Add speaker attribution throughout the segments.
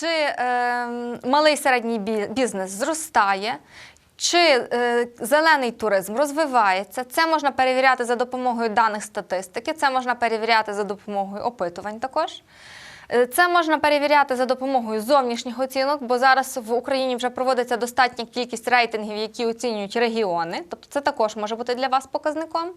Speaker 1: чи е, малий середній бізнес зростає, чи е, зелений туризм розвивається. Це можна перевіряти за допомогою даних статистики, це можна перевіряти за допомогою опитувань також. Е, Це можна перевіряти за допомогою зовнішніх оцінок, бо зараз в Україні вже проводиться достатня кількість рейтингів, які оцінюють регіони. Тобто це також може бути для вас показником.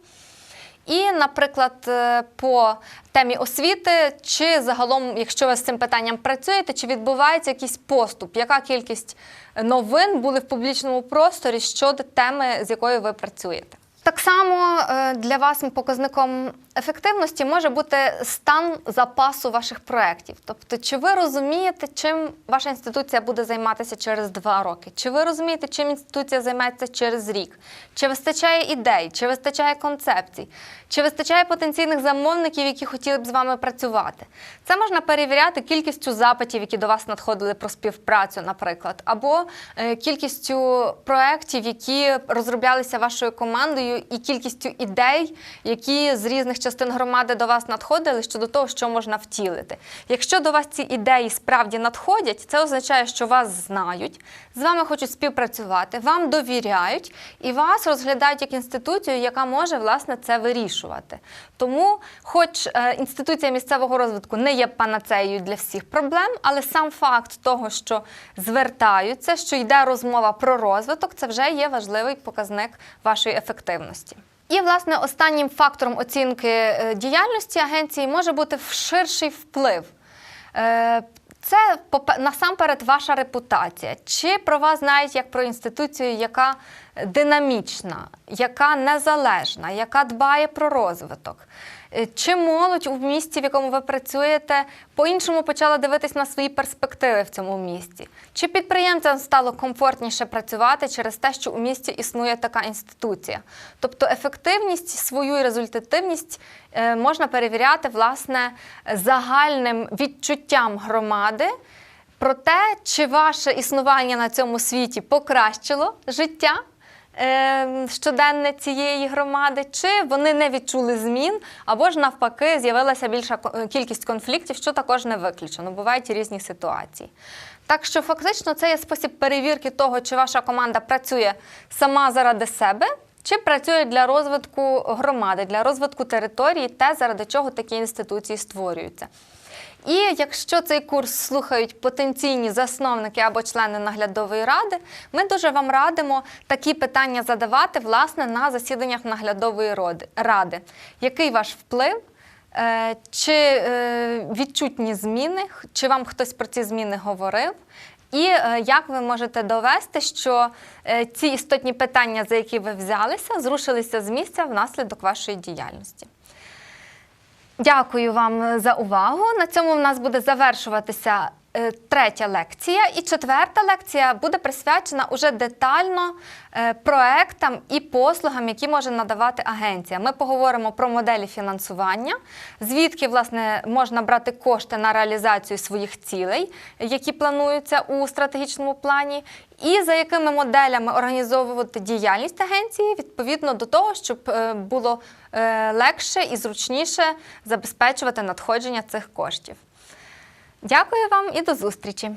Speaker 1: І, наприклад, е, по темі освіти, чи загалом, якщо ви з цим питанням працюєте, чи відбувається якийсь поступ, яка кількість новин були в публічному просторі щодо теми, з якою ви працюєте? Так само е, для вас показником ефективності може бути стан запасу ваших проєктів. Тобто, чи ви розумієте, чим ваша інституція буде займатися через два роки? Чи ви розумієте, чим інституція займається через рік? Чи вистачає ідей, чи вистачає концепцій, чи вистачає потенційних замовників, які хотіли б з вами працювати? Це можна перевіряти кількістю запитів, які до вас надходили про співпрацю, наприклад, або е, кількістю проєктів, які розроблялися вашою командою, і кількістю ідей, які з різних частин громади до вас надходили щодо того, що можна втілити. Якщо до вас ці ідеї справді надходять, це означає, що вас знають, з вами хочуть співпрацювати, вам довіряють і вас розглядають як інституцію, яка може власне це вирішувати. Тому, хоч е, інституція місцевого розвитку не є панацеєю для всіх проблем, але сам факт того, що звертаються, що йде розмова про розвиток, це вже є важливий показник вашої ефективності. І, власне, останнім фактором оцінки е, діяльності агенції може бути ширший вплив. Е, Це насамперед ваша репутація. Чи про вас знають як про інституцію, яка динамічна, яка незалежна, яка дбає про розвиток? Е, Чи молодь у місті, в якому ви працюєте, по-іншому почала дивитись на свої перспективи в цьому місті? Чи підприємцям стало комфортніше працювати через те, що у місті існує така інституція? Тобто ефективність свою і результативність е, можна перевіряти власне загальним відчуттям громади. Про те, чи ваше існування на цьому світі покращило життя щоденне цієї громади, чи вони не відчули змін, або ж навпаки з'явилася більша ко- кількість конфліктів, що також не виключено. Бувають різні ситуації. Так що фактично це є спосіб перевірки того, чи ваша команда працює сама заради себе. Чи працює для розвитку громади, для розвитку території, те, заради чого такі інституції створюються. І якщо цей курс слухають потенційні засновники або члени наглядової ради, ми дуже вам радимо такі питання задавати власне на засіданнях наглядової ради. Який ваш вплив? Е, Чи е, відчутні зміни, чи вам хтось про ці зміни говорив? І е, як ви можете довести, що ці істотні питання, за які ви взялися, зрушилися з місця внаслідок вашої діяльності? Дякую вам за увагу. На цьому в нас буде завершуватися е, третя лекція. І четверта лекція буде присвячена уже детально е, проектам і послугам, які може надавати агенція. Ми поговоримо про моделі фінансування, звідки власне можна брати кошти на реалізацію своїх цілей, які плануються у стратегічному плані, і за якими моделями організовувати діяльність агенції відповідно до того, щоб е, було е, легше і зручніше забезпечувати надходження цих коштів. Дякую вам і до зустрічі!